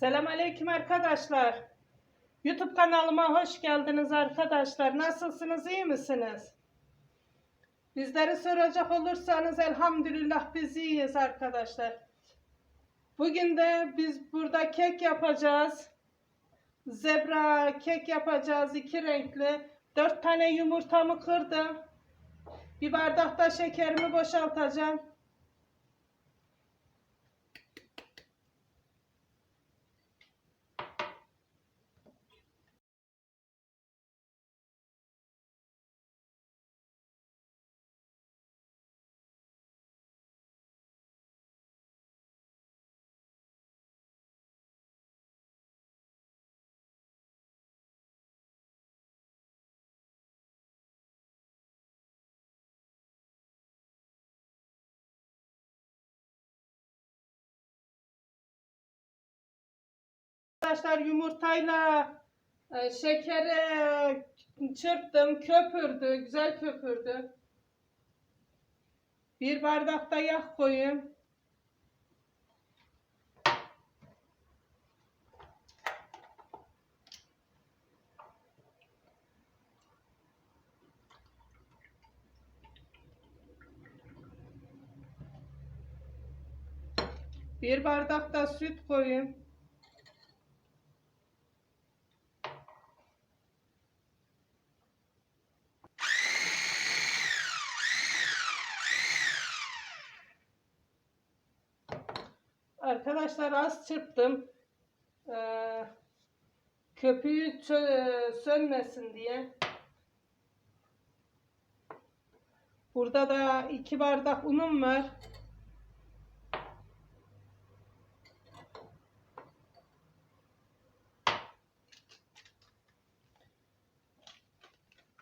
Selamünaleyküm arkadaşlar. YouTube kanalıma hoş geldiniz arkadaşlar. Nasılsınız, iyi misiniz? Bizleri soracak olursanız elhamdülillah biz iyiyiz arkadaşlar. Bugün de biz burada kek yapacağız. Zebra kek yapacağız iki renkli. Dört tane yumurtamı kırdım. Bir bardakta şekerimi boşaltacağım. Arkadaşlar yumurtayla e, şekeri çırptım, köpürdü, güzel köpürdü. Bir bardak da yağ koyayım. Bir bardak da süt koyayım. Arkadaşlar az çırptım. Ee, köpüğü çö- sönmesin diye. Burada da iki bardak unum var.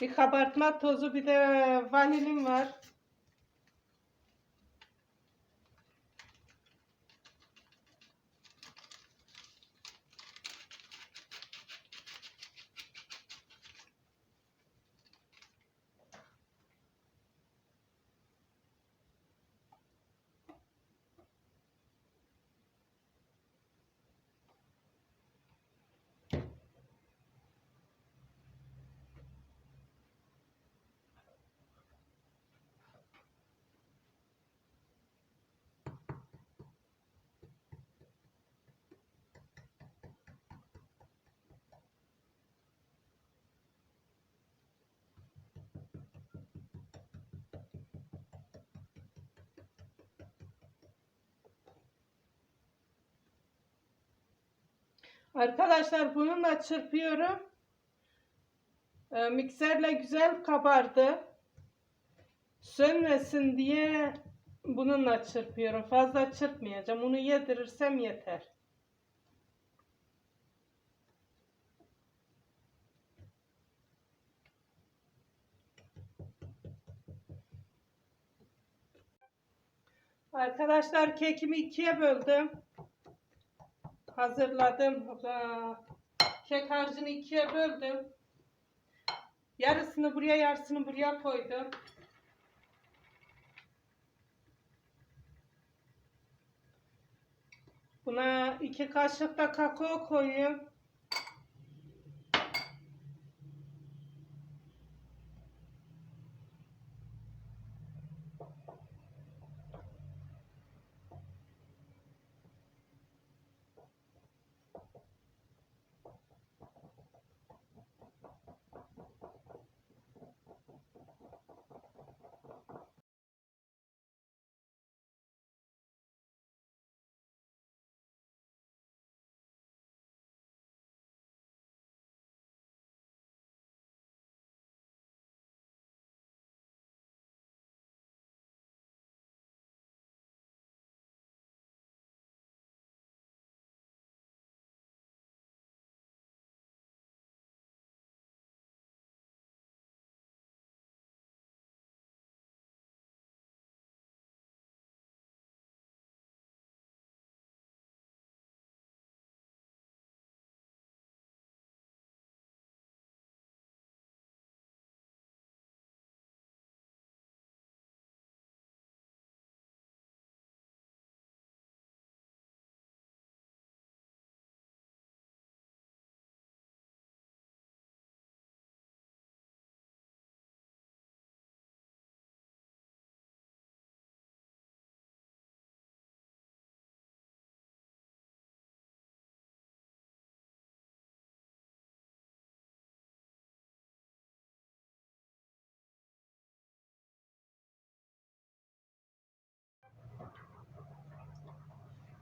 Bir kabartma tozu bir de vanilin var. Arkadaşlar bununla çırpıyorum. Ee, mikserle güzel kabardı. Sönmesin diye bununla çırpıyorum. Fazla çırpmayacağım. Bunu yedirirsem yeter. Arkadaşlar kekimi ikiye böldüm. Hazırladım. Kek harcını ikiye böldüm. Yarısını buraya yarısını buraya koydum. Buna iki kaşık da kakao koyayım.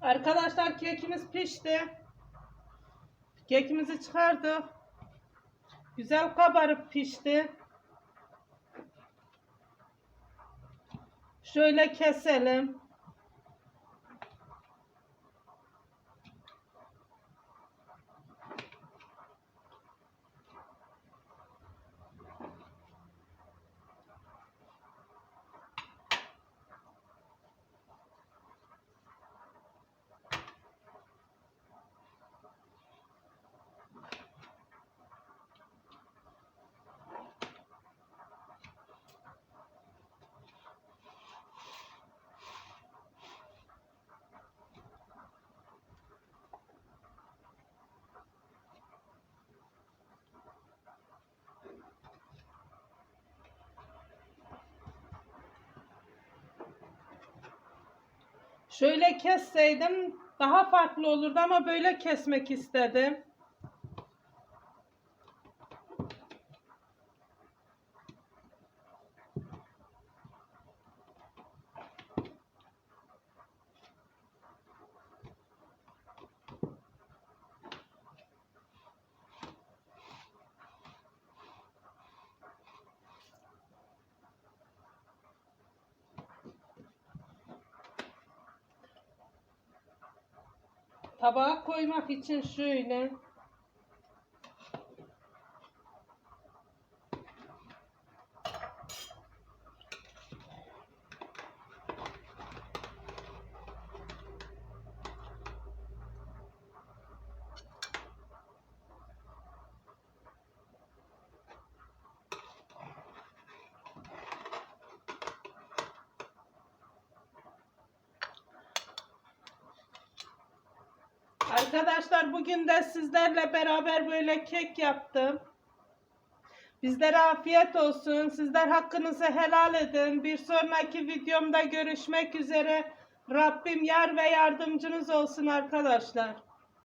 Arkadaşlar kekimiz pişti. Kekimizi çıkardık. Güzel kabarıp pişti. Şöyle keselim. Şöyle kesseydim daha farklı olurdu ama böyle kesmek istedim. Tabağa koymak için şöyle. Arkadaşlar bugün de sizlerle beraber böyle kek yaptım. Bizlere afiyet olsun. Sizler hakkınızı helal edin. Bir sonraki videomda görüşmek üzere. Rabbim yar ve yardımcınız olsun arkadaşlar.